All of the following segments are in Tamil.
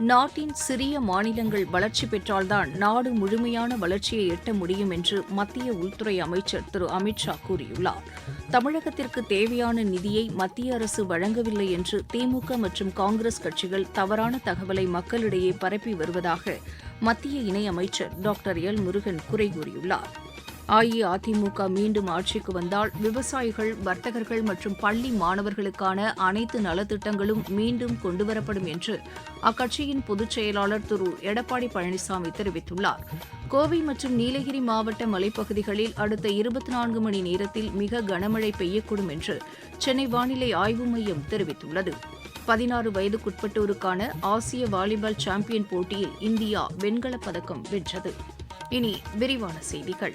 நாட்டின் சிறிய மாநிலங்கள் வளர்ச்சி பெற்றால்தான் நாடு முழுமையான வளர்ச்சியை எட்ட முடியும் என்று மத்திய உள்துறை அமைச்சர் திரு அமித்ஷா கூறியுள்ளார். தமிழகத்திற்கு தேவையான நிதியை மத்திய அரசு வழங்கவில்லை என்று திமுக மற்றும் காங்கிரஸ் கட்சிகள் தவறான தகவலை மக்களிடையே பரப்பி வருவதாக மத்திய இணையமைச்சர் டாக்டர் எல் முருகன் குறை கூறியுள்ளார். அஇஅதிமுக மீண்டும் ஆட்சிக்கு வந்தால் விவசாயிகள் வர்த்தகர்கள் மற்றும் பள்ளி மாணவர்களுக்கான அனைத்து நலத்திட்டங்களும் மீண்டும் கொண்டுவரப்படும் என்று அக்கட்சியின் பொதுச் செயலாளர் திரு. எடப்பாடி பழனிசாமி தெரிவித்துள்ளார். கோவை மற்றும் நீலகிரி மாவட்ட மலைப்பகுதிகளில் அடுத்த இருபத்தி நான்கு மணி நேரத்தில் மிக கனமழை பெய்யக்கூடும் என்று சென்னை வானிலை ஆய்வு மையம் தெரிவித்துள்ளது. பதினாறு வயதுக்குட்பட்டோருக்கான ஆசிய வாலிபால் சாம்பியன் போட்டியில் இந்தியா வெண்கலப் பதக்கம் வென்றது. இனி விரிவான செய்திகள்.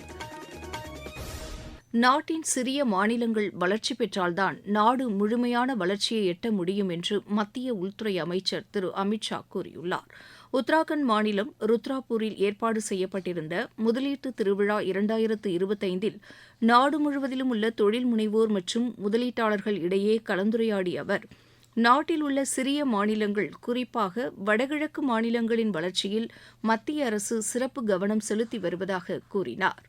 நாட்டின் சிறிய மாநிலங்கள் வளர்ச்சி பெற்றால்தான் நாடு முழுமையான வளர்ச்சியை எட்ட முடியும் என்று மத்திய உள்துறை அமைச்சர் திரு அமித் ஷா கூறியுள்ளார். உத்தராகண்ட் மாநிலம் ருத்ராபூரில் ஏற்பாடு செய்யப்பட்டிருந்த முதலீட்டு திருவிழா இரண்டாயிரத்து இருபத்தைந்தில் நாடு முழுவதிலும் உள்ள தொழில் முனைவோர் மற்றும் முதலீட்டாளர்கள் இடையே கலந்துரையாடிய அவர் நாட்டில் உள்ள சிறிய மாநிலங்கள் குறிப்பாக வடகிழக்கு மாநிலங்களின் வளர்ச்சியில் மத்திய அரசு சிறப்பு கவனம் செலுத்தி வருவதாக கூறினார்.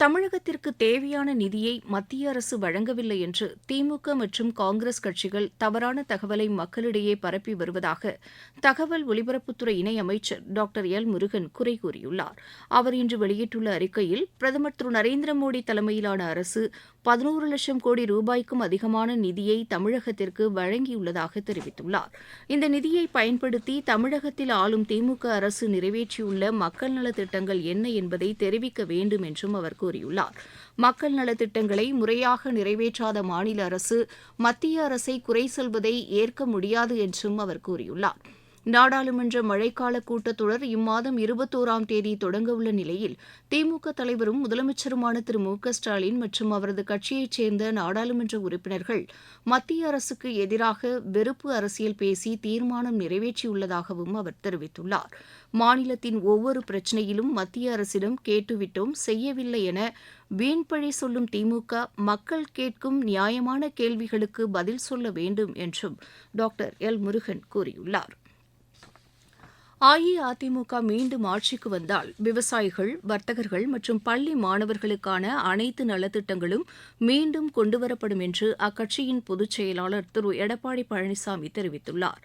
தமிழகத்திற்கு தேவையான நிதியை மத்திய அரசு வழங்கவில்லை என்று திமுக மற்றும் காங்கிரஸ் கட்சிகள் தவறான தகவலை மக்களிடையே பரப்பி வருவதாக தகவல் ஒலிபரப்புத்துறை இணையமைச்சர் டாக்டர் எல் முருகன் குறை கூறியுள்ளார். அவர் இன்று வெளியிட்டுள்ள அறிக்கையில் பிரதமர் திரு நரேந்திர மோடி தலைமையிலான அரசு பதினோரு லட்சம் கோடி ரூபாய்க்கும் அதிகமான நிதியை தமிழகத்திற்கு வழங்கியுள்ளதாக தெரிவித்துள்ளார். இந்த நிதியை பயன்படுத்தி தமிழகத்தில் ஆளும் திமுக அரசு நிறைவேற்றியுள்ள மக்கள் நலத்திட்டங்கள் என்ன என்பதை தெரிவிக்க வேண்டும் என்றும் அவர் கூறியுள்ளார். மக்கள் நலத்திட்டங்களை முறையாக நிறைவேற்றாத மாநில அரசு மத்திய அரசை குறை சொல்வதை ஏற்க முடியாது என்றும் அவர் கூறியுள்ளார். நாடாளுமன்ற மழைக்கால கூட்டத்தொடர் இம்மாதம் இருபத்தோராம் தேதி தொடங்கவுள்ள நிலையில் திமுக தலைவரும் முதலமைச்சருமான திரு மு க ஸ்டாலின் மற்றும் அவரது கட்சியைச் சேர்ந்த நாடாளுமன்ற உறுப்பினர்கள் மத்திய அரசுக்கு எதிராக வெறுப்பு அரசியல் பேசி தீர்மானம் நிறைவேற்றியுள்ளதாகவும் அவர் தெரிவித்துள்ளார். மாநிலத்தின் ஒவ்வொரு பிரச்சினையிலும் மத்திய அரசிடம் கேட்டுவிட்டோம் செய்யவில்லை என வீண்பழி சொல்லும் திமுக மக்கள் கேட்கும் நியாயமான கேள்விகளுக்கு பதில் சொல்ல வேண்டும் என்றும் டாக்டர் எல் முருகன் கூறியுள்ளார். அஇஅதிமுக மீண்டும் ஆட்சிக்கு வந்தால் விவசாயிகள் வர்த்தகர்கள் மற்றும் பள்ளி மாணவர்களுக்கான அனைத்து நலத்திட்டங்களும் மீண்டும் கொண்டுவரப்படும் என்று அக்கட்சியின் பொதுச் செயலாளர் திரு. எடப்பாடி பழனிசாமி தெரிவித்துள்ளார்.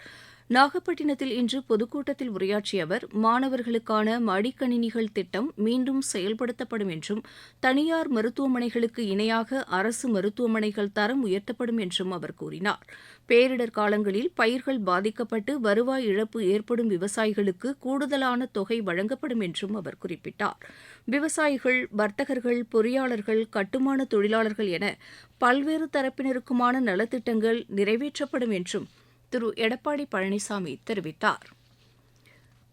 நாகப்பட்டினத்தில் இன்று பொதுக்கூட்டத்தில் உரையாற்றிய அவர் மாணவர்களுக்கான மடிக்கணினிகள் திட்டம் மீண்டும் செயல்படுத்தப்படும் என்றும் தனியார் மருத்துவமனைகளுக்கு இணையாக அரசு மருத்துவமனைகள் தரம் உயர்த்தப்படும் என்றும் அவர் கூறினார். பேரிடர் காலங்களில் பயிர்கள் பாதிக்கப்பட்டு வருவாய் இழப்பு ஏற்படும் விவசாயிகளுக்கு கூடுதலான தொகை வழங்கப்படும் என்றும் அவர் குறிப்பிட்டார். விவசாயிகள் வர்த்தகர்கள் பொறியாளர்கள் கட்டுமான தொழிலாளர்கள் என பல்வேறு தரப்பினருக்குமான நலத்திட்டங்கள் நிறைவேற்றப்படும் என்றும் திரு. எடப்பாடி பழனிசாமி தெரிவித்தார்.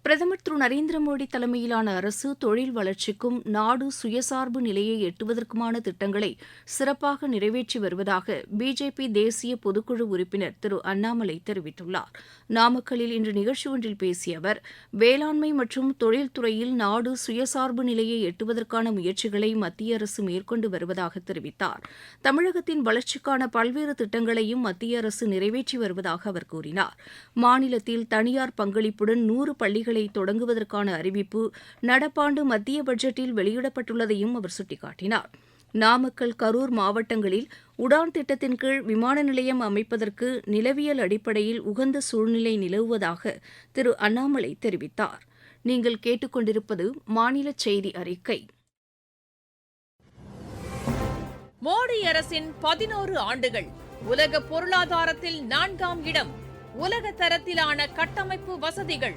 பிரதமர் திரு நரேந்திர மோடி தலைமையிலான அரசு தொழில் வளர்ச்சிக்கும் நாடு சுயசார்பு நிலையை எட்டுவதற்குமான திட்டங்களை சிறப்பாக நிறைவேற்றி வருவதாக பிஜேபி தேசிய பொதுக்குழு உறுப்பினர் திரு அண்ணாமலை தெரிவித்துள்ளார். நாமக்கல்லில் இன்று நிகழ்ச்சி ஒன்றில் பேசிய அவர் வேளாண்மை மற்றும் தொழில்துறையில் நாடு சுயசார்பு நிலையை எட்டுவதற்கான முயற்சிகளை மத்திய அரசு மேற்கொண்டு வருவதாக தெரிவித்தார். தமிழகத்தின் வளர்ச்சிக்கான பல்வேறு திட்டங்களையும் மத்திய அரசு நிறைவேற்றி வருவதாக அவர் கூறினார். மாநிலத்தில் தனியார் பங்களிப்புடன் நூறு பள்ளிகள் பணிகளை தொடங்குவதற்கான அறிவிப்பு நடப்பாண்டு மத்திய பட்ஜெட்டில் வெளியிடப்பட்டுள்ளதையும் அவர் சுட்டிக்காட்டினார். நாமக்கல் கரூர் மாவட்டங்களில் உடான் திட்டத்தின் கீழ் விமான நிலையம் அமைப்பதற்கு நிலவியல் அடிப்படையில் உகந்த சூழ்நிலை நிலவுவதாக திரு அண்ணாமலை தெரிவித்தார். நீங்கள் கேட்டுக்கொண்டிருப்பது மாநில செய்தி அறிக்கை. மோடி அரசின் பதினோரு ஆண்டுகள் உலக பொருளாதாரத்தில் நான்காம் இடம் உலக தரத்திலான கட்டமைப்பு வசதிகள்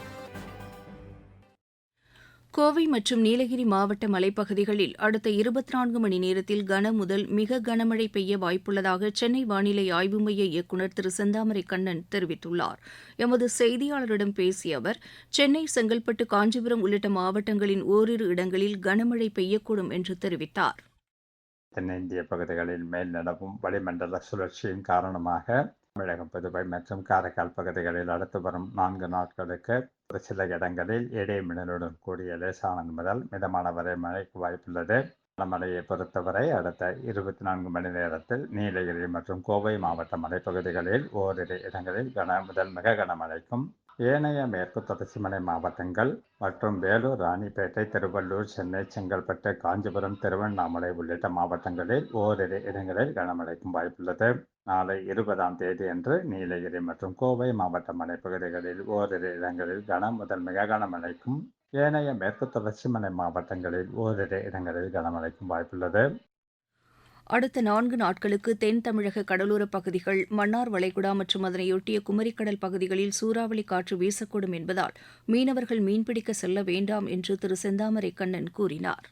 கோவை மற்றும் நீலகிரி மாவட்ட மலைப்பகுதிகளில் அடுத்த இருபத்தி நான்கு மணி நேரத்தில் கன முதல் மிக கனமழை பெய்ய வாய்ப்புள்ளதாக சென்னை வானிலை ஆய்வு மைய இயக்குநர் திரு செந்தாமரை கண்ணன் தெரிவித்துள்ளார். எமது செய்தியாளரிடம் பேசிய அவர் சென்னை செங்கல்பட்டு காஞ்சிபுரம் உள்ளிட்ட மாவட்டங்களின் ஓரிரு இடங்களில் கனமழை பெய்யக்கூடும் என்று தெரிவித்தார். தென்னிந்திய பகுதிகளில் மேல் நிலவும் வளிமண்டல சுழற்சியின் காரணமாக தமிழகம் புதுவை மற்றும் காரைக்கால் பகுதிகளில் அடுத்து வரும் நான்கு நாட்களுக்கு ஒரு சில இடங்களில் இடைமின்னலுடன் கூடிய லேசானது முதல் மிதமான வரை மழைக்கு வாய்ப்புள்ளது. மலையை பொறுத்தவரை அடுத்த இருபத்தி நான்கு மணி நேரத்தில் நீலகிரி மற்றும் கோவை மாவட்ட மலைப்பகுதிகளில் ஓரிரு இடங்களில் கன முதல் மிக கனமழைக்கும் ஏனைய மேற்கு தொடர்ச்சி மலை மாவட்டங்கள் மற்றும் வேலூர் ராணிப்பேட்டை திருவள்ளூர் சென்னை செங்கல்பட்டு காஞ்சிபுரம் திருவண்ணாமலை உள்ளிட்ட மாவட்டங்களில் ஓரிரு இடங்களில் கனமழைக்கும் வாய்ப்புள்ளது. நாளை இருபதாம் தேதி அன்று நீலகிரி மற்றும் கோவை மாவட்ட மலைப்பகுதிகளில் ஓரிரு இடங்களில் கன முதல் மிக கனமழைக்கும். ஏனைய மேற்கு தொடர்ச்சி மலை மாவட்டங்களில் ஓரிரு இடங்களில் கனமழைக்கும் வாய்ப்புள்ளது. அடுத்த நான்கு நாட்களுக்கு தென் தமிழக கடலோரப் பகுதிகள் மன்னார் வளைகுடா மற்றும் அதனையொட்டிய குமரிக்கடல் பகுதிகளில் சூறாவளி காற்று வீசக்கூடும் என்பதால் மீனவர்கள் மீன்பிடிக்க செல்ல வேண்டாம் என்று திரு செந்தாமரை கண்ணன் கூறினார்.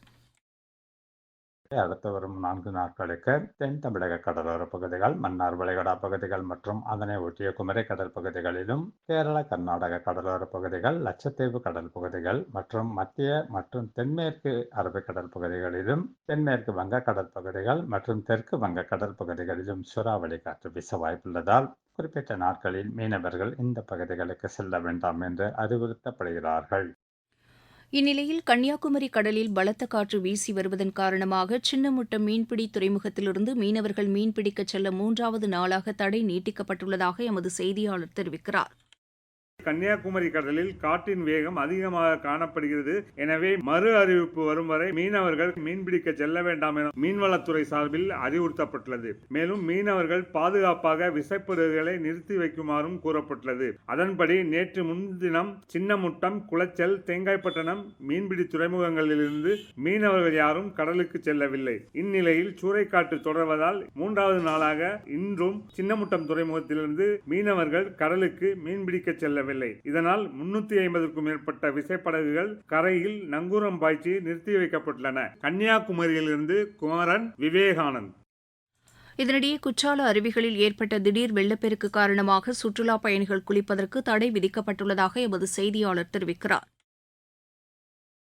அடுத்து வரும் நான்கு நாட்களுக்கு தென் தமிழக கடலோர பகுதிகள் மன்னார் வளைகுடா பகுதிகள் மற்றும் அதனை ஒட்டிய குமரி கடல் பகுதிகளிலும் கேரள கர்நாடக கடலோர பகுதிகள் லட்சத்தீவு கடல் பகுதிகள் மற்றும் மத்திய மற்றும் தென்மேற்கு அரபிக்கடல் பகுதிகளிலும் தென்மேற்கு வங்க கடல் பகுதிகள் மற்றும் தெற்கு வங்கக்கடல் பகுதிகளிலும் சூறாவளி காற்று வீச வாய்ப்புள்ளதால் குறிப்பிட்ட நாட்களில் மீனவர்கள் இந்த பகுதிகளுக்கு செல்ல வேண்டாம் என்று அறிவுறுத்தப்படுகிறார்கள். இந்நிலையில் கன்னியாகுமரி கடலில் பலத்த காற்று வீசி வருவதன் காரணமாக சின்னமுட்டம் மீன்பிடி துறைமுகத்திலிருந்து மீனவர்கள் மீன்பிடிக்கச் செல்ல மூன்றாவது நாளாக தடை நீட்டிக்கப்பட்டுள்ளதாக எமது செய்தியாளர் தெரிவிக்கிறார். கன்னியாகுமரி கடலில் காற்றின் வேகம் அதிகமாக காணப்படுகிறது. எனவே மறு அறிவிப்பு வரும் வரை மீனவர்கள் மீன்பிடிக்க செல்ல வேண்டாம் என மீன்வளத்துறை சார்பில் அறிவுறுத்தப்பட்டுள்ளது. மேலும் மீனவர்கள் பாதுகாப்பாக விசைப்படகுகளை நிறுத்தி வைக்குமாறும் கூறப்பட்டுள்ளது. அதன்படி நேற்று முன்தினம் சின்னமுட்டம் குளச்சல் தேங்காய்பட்டணம் மீன்பிடி துறைமுகங்களிலிருந்து மீனவர்கள் யாரும் கடலுக்கு செல்லவில்லை. இந்நிலையில் சூறைக்காற்று தொடர்வதால் மூன்றாவது நாளாக இன்றும் சின்னமுட்டம் துறைமுகத்திலிருந்து மீனவர்கள் கடலுக்கு மீன்பிடிக்க செல்லவில்லை முடியவில்லை இதனால் முன்னூத்தி ஐம்பதுக்கும் மேற்பட்ட விசைப்படகுகள் கரையில் நங்கூரம் பாய்ச்சி நிறுத்தி வைக்கப்பட்டுள்ளன. கன்னியாகுமரியிலிருந்து குமரன் விவேகானந்த். இதனிடையே குற்றால அருவிகளில் ஏற்பட்ட திடீர் வெள்ளப்பெருக்கு காரணமாக சுற்றுலாப் பயணிகள் குளிப்பதற்கு தடை விதிக்கப்பட்டுள்ளதாக எமது செய்தியாளர் தெரிவிக்கிறார்.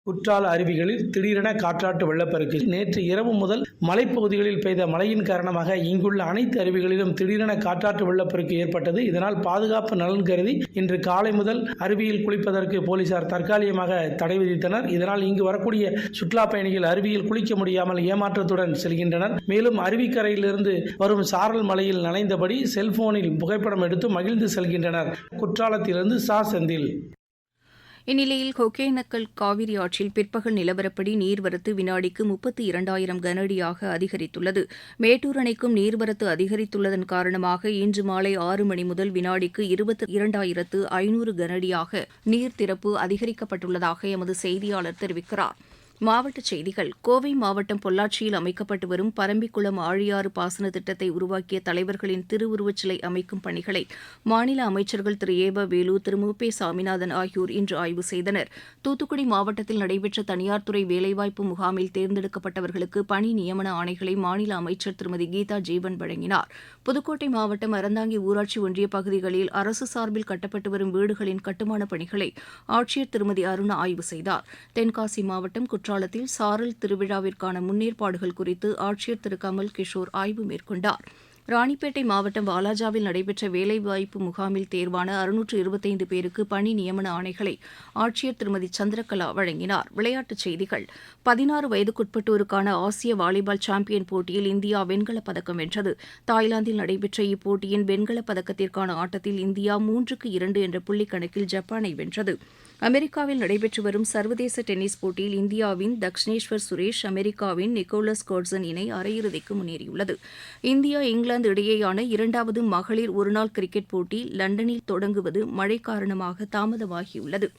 குற்றால அருவிகளில் திடீரென காற்றாட்டு வெள்ளப்பெருக்கு. நேற்று இரவு முதல் மலைப்பகுதிகளில் பெய்த மழையின் காரணமாக இங்குள்ள அனைத்து அருவிகளிலும் திடீரென காற்றாட்டு வெள்ளப்பெருக்கு ஏற்பட்டது. இதனால் பாதுகாப்பு நலன் கருதி இன்று காலை முதல் அருவியில் குளிப்பதற்கு போலீசார் தற்காலிகமாக தடை விதித்தனர். இதனால் இங்கு வரக்கூடிய சுற்றுலா பயணிகள் அருவியில் குளிக்க முடியாமல் ஏமாற்றத்துடன் செல்கின்றனர். மேலும் அருவிக்கரையிலிருந்து வரும் சாரல் மலையில் நனைந்தபடி செல்போனில் புகைப்படம் எடுத்து மகிழ்ந்து செல்கின்றனர். குற்றாலத்திலிருந்து சா செந்தில். இந்நிலையில் ஒகேனக்கல் காவிரி ஆற்றில் பிற்பகல் நிலவரப்படி நீர்வரத்து வினாடிக்கு முப்பத்தி இரண்டாயிரம் கனஅடியாக அதிகரித்துள்ளது. மேட்டூர் அணைக்கும் நீர்வரத்து அதிகரித்துள்ளதன் காரணமாக இன்று மாலை ஆறு மணி முதல் வினாடிக்கு இருபத்தி இரண்டாயிரத்து ஐநூறு கனஅடியாக நீர் திறப்பு அதிகரிக்கப்பட்டுள்ளதாக எமது செய்தியாளர் தெரிவிக்கிறார். மாவட்டச் செய்திகள். கோவை மாவட்டம் பொள்ளாச்சியில் அமைக்கப்பட்டு வரும் பரம்பிக்குளம் ஆழியாறு பாசன திட்டத்தை உருவாக்கிய தலைவர்களின் திருவுருவச் சிலை அமைக்கும் பணிகளை மாநில அமைச்சர்கள் திரு. ஏப வேலு திரு. மு. பே. சாமிநாதன் ஆகியோர் இன்று ஆய்வு செய்தனர். தூத்துக்குடி மாவட்டத்தில் நடைபெற்ற தனியார் துறை வேலைவாய்ப்பு முகாமில் தேர்ந்தெடுக்கப்பட்டவர்களுக்கு பணி நியமன ஆணைகளை மாநில அமைச்சர் திருமதி கீதா ஜீவன் வழங்கினார். புதுக்கோட்டை மாவட்டம் அறந்தாங்கி ஊராட்சி ஒன்றிய பகுதிகளில் அரசு சார்பில் கட்டப்பட்டு வரும் வீடுகளின் கட்டுமானப் பணிகளை ஆட்சியர் திருமதி அருணா ஆய்வு செய்தார். தென்காசி மாவட்டம் குற்ற குற்றாலத்தில் சாரல் திருவிழாவிற்கான முன்னேற்பாடுகள் குறித்து ஆட்சியர் திரு. கமல் கிஷோர் ஆய்வு மேற்கொண்டார். ராணிப்பேட்டை மாவட்டம் வாலாஜாவில் நடைபெற்ற வேலைவாய்ப்பு முகாமில் தேர்வான அறுநூற்று இருபத்தைந்து பேருக்கு பணி நியமன ஆணைகளை ஆட்சியர் திருமதி சந்திரகலா வழங்கினார். விளையாட்டுச் செய்திகள். பதினாறு வயதுக்குட்பட்டோருக்கான ஆசிய வாலிபால் சாம்பியன் போட்டியில் இந்தியா வெண்கலப் பதக்கம் வென்றது. தாய்லாந்தில் நடைபெற்ற இப்போட்டியின் வெண்கலப் பதக்கத்திற்கான ஆட்டத்தில் இந்தியா மூன்றுக்கு இரண்டு என்ற புள்ளிக் கணக்கில் ஜப்பானை வென்றது. அமெரிக்காவில் நடைபெற்று வரும் சர்வதேச டென்னிஸ் போட்டியில் இந்தியாவின் தக்ஷனேஸ்வர் சுரேஷ் அமெரிக்காவின் நிக்கோலஸ் கோட்சன் இணை அரையிறுதிக்கு முன்னேறியுள்ளது. இந்தியா இங்கிலாந்து இடையேயான இரண்டாவது மகளிர் ஒருநாள் கிரிக்கெட் போட்டி லண்டனில் தொடங்குவது மழை காரணமாக தாமதமாகியுள்ளது.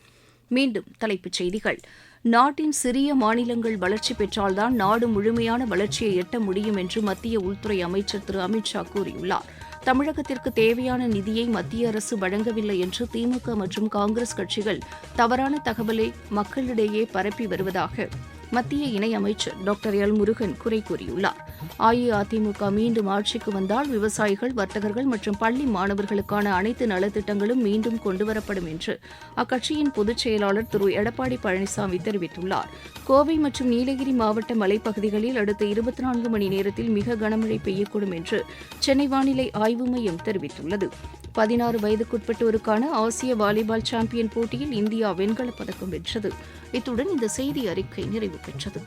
மீண்டும் தலைப்புச் செய்திகள். நாட்டின் சிறிய மாநிலங்கள் வளர்ச்சி பெற்றால்தான் நாடு முழுமையான வளர்ச்சியை எட்ட முடியும் என்று மத்திய உள்துறை அமைச்சர் திரு அமித் ஷா கூறியுள்ளார். தமிழகத்திற்கு தேவையான நிதியை மத்திய அரசு வழங்கவில்லை என்று திமுக மற்றும் காங்கிரஸ் கட்சிகள் தவறான தகவலை மக்களிடையே பரப்பி வருவதாக மத்திய இணையமைச்சர் டாக்டர் எல் முருகன் குறை கூறியுள்ளார். அஇஅதிமுக மீண்டும் ஆட்சிக்கு வந்தால் விவசாயிகள் வர்த்தகர்கள் மற்றும் பள்ளி மாணவர்களுக்கான அனைத்து நலத்திட்டங்களும் மீண்டும் கொண்டுவரப்படும் என்று அக்கட்சியின் பொதுச் செயலாளர் திரு எடப்பாடி பழனிசாமி தெரிவித்துள்ளார். கோவை மற்றும் நீலகிரி மாவட்ட மலைப்பகுதிகளில் அடுத்த இருபத்தி நான்கு மணி நேரத்தில் மிக கனமழை பெய்யக்கூடும் என்று சென்னை வானிலை ஆய்வு மையம் தெரிவித்துள்ளது. பதினாறு வயதுக்குட்பட்டோருக்கான ஆசிய வாலிபால் சாம்பியன் போட்டியில் இந்தியா வெண்கலப் பதக்கம் வென்றது. இத்துடன் இந்த செய்தி அறிக்கை நிறைவு பெற்றது.